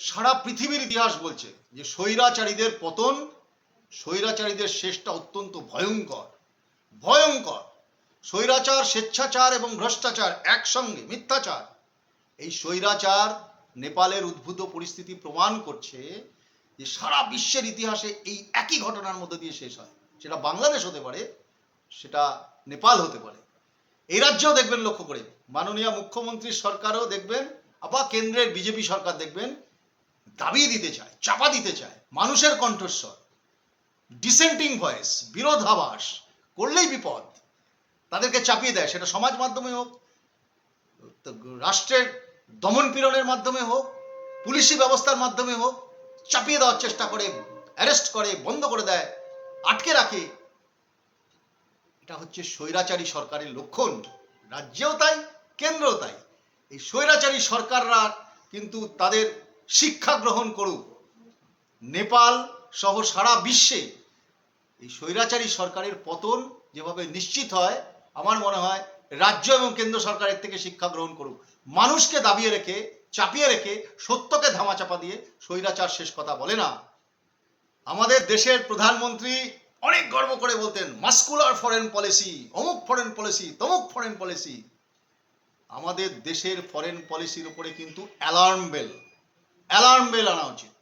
সারা পৃথিবীর ইতিহাস বলছে যে স্বৈরাচারীদের পতন, স্বৈরাচারীদের শেষটা অত্যন্ত ভয়ঙ্কর। ভয়ঙ্কর। স্বৈরাচার, স্বেচ্ছাচার এবং ভ্রষ্টাচার একসঙ্গে, মিথ্যাচার। এই স্বৈরাচার নেপালের উদ্ভূত পরিস্থিতি প্রমাণ করছে যে সারা বিশ্বের ইতিহাসে এই একই ঘটনার মধ্যে দিয়ে শেষ হয়। সেটা বাংলাদেশ হতে পারে, সেটা নেপাল হতে পারে। এই রাজ্যেও দেখবেন লক্ষ্য করে। মাননীয় মুখ্যমন্ত্রীর সরকারও দেখবেন, আবার কেন্দ্রের বিজেপি সরকার দেখবেন দাবি দিতে চায়, চাপা দিতে চায়, মানুষের কণ্ঠস্বর ডিসেন্টিং ভয়েস বিরোধাভাস, করলেই বিপদ, তাদেরকে চাপিয়ে দেয়, সেটা সমাজ মাধ্যমে হোক রাষ্ট্রের দমন পীড়নের মাধ্যমে হোক, পুলিশি ব্যবস্থার মাধ্যমে হোক, চাপিয়ে দেওয়ার চেষ্টা করে অ্যারেস্ট করে, বন্ধ করে দেয়, আটকে রাখে। এটা হচ্ছে স্বৈরাচারী সরকারের লক্ষণ, রাজ্যেও তাই, কেন্দ্রেও তাই। এই স্বৈরাচারী সরকাররা কিন্তু তাদের শিক্ষা গ্রহণ করুক। নেপাল সহ সারা বিশ্বে এই স্বৈরাচারী সরকারের পতন যেভাবে নিশ্চিত হয়, আমার মনে হয় রাজ্য এবং কেন্দ্র সরকারের থেকে শিক্ষা গ্রহণ করুক। মানুষকে দাবিয়ে রেখে, চাপিয়ে রেখে, সত্যকে ধামাচাপা দিয়ে স্বৈরাচার শেষ কথা বলে না। আমাদের দেশের প্রধানমন্ত্রী অনেক গর্ব করে বলতেন, মাস্কুলার ফরেন পলিসি, অমুক ফরেন পলিসি, তমুক ফরেন পলিসি। আমাদের দেশের ফরেন পলিসির উপরে কিন্তু অ্যালার্ম বেল। অ্যালার্ম বেল আনা উচিত।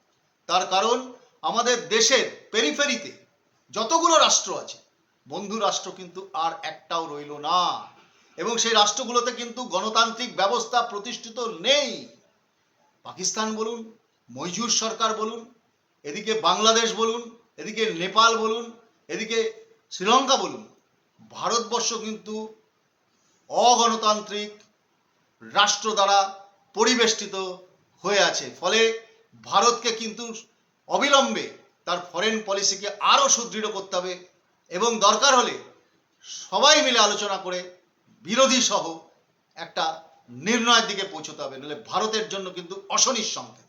তার কারণ, আমাদের দেশের পেরিফেরিতে যতগুলো রাষ্ট্র আছে, বন্ধু রাষ্ট্র কিন্তু আর একটাও রইল না। এবং সেই রাষ্ট্রগুলোতে কিন্তু গণতান্ত্রিক ব্যবস্থা প্রতিষ্ঠিত নেই। পাকিস্তান বলুন মৈজুর সরকার বলুন, এদিকে বাংলাদেশ বলুন, এদিকে নেপাল বলুন, এদিকে শ্রীলঙ্কা বলুন, ভারতবর্ষ কিন্তু অগণতান্ত্রিক রাষ্ট্র দ্বারা পরিবেষ্টিত হয়ে আছে। ফলে ভারতকে কিন্তু অবিলম্বে তার ফরেন পলিসিকে আরও সুদৃঢ় করতে হবে এবং দরকার হলে সবাই মিলে আলোচনা করে বিরোধী সহ একটা নির্ণয়ের দিকে পৌঁছতে হবে। নাহলে ভারতের জন্য কিন্তু অশনির সংকেত।